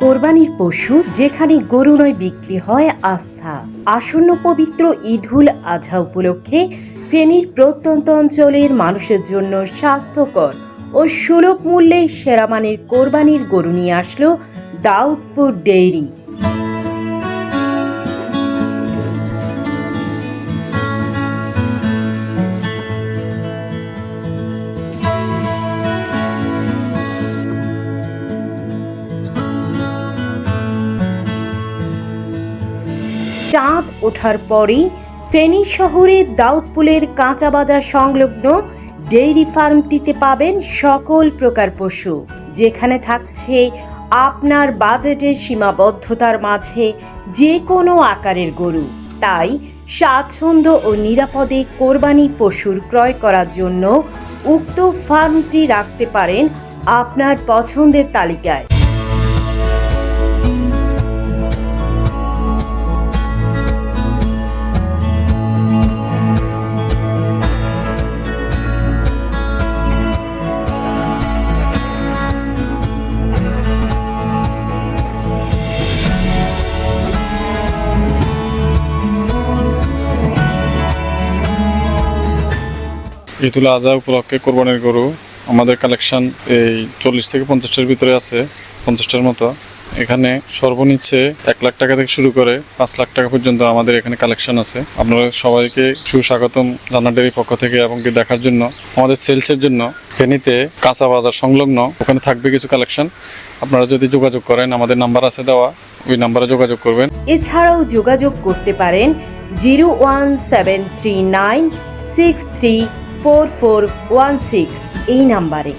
কোরবানির পশু যেখানে গরু নয় বিক্রি হয় আস্থা। আসন্ন পবিত্র ঈদুল আজহা উপলক্ষে ফেনীর প্রত্যন্ত অঞ্চলের মানুষের জন্য স্বাস্থ্যকর ও সুলভ মূল্যে সেরা মানের কোরবানির গরু নিয়ে আসলো দাউদপুর ডেইরি। চাঁদ ওঠার পরেই ফেনী শহরে দাউদপুলের কাঁচা বাজার সংলগ্ন ডেইরি ফার্মটিতে পাবেন সকল প্রকার পশু, যেখানে থাকছে আপনার বাজেটের সীমাবদ্ধতার মাঝে যে কোনো আকারের গরু। তাই স্বাচ্ছন্দ্য ও নিরাপদে কোরবানি পশুর ক্রয় করার জন্য উক্ত ফার্মটি রাখতে পারেন আপনার পছন্দের তালিকায়। ঈদুল আজহা উপলক্ষে কোরবানির গরু আমাদের কালেকশন এই চল্লিশ থেকে পঞ্চাশটার ভিতরে আছে, পঞ্চাশটার মতো। এখানে সর্বনিচ্ছে এক লাখ টাকা থেকে শুরু করে পাঁচ লাখ টাকা পর্যন্ত আমাদের এখানে কালেকশন আছে। আপনারা সবাইকে সুস্বাগতম জানাডের পক্ষ থেকে এবং দেখার জন্য, আমাদের সেলসের জন্য। ফেনীতে কাঁচা বাজার সংলগ্ন, ওখানে থাকবে কিছু কালেকশন আপনারা যদি যোগাযোগ করেন, আমাদের নাম্বার আছে দেওয়া, ওই নাম্বারে যোগাযোগ করবেন। এছাড়াও যোগাযোগ করতে পারেন zero one seven three nine six three four four one six এই নাম্বারে।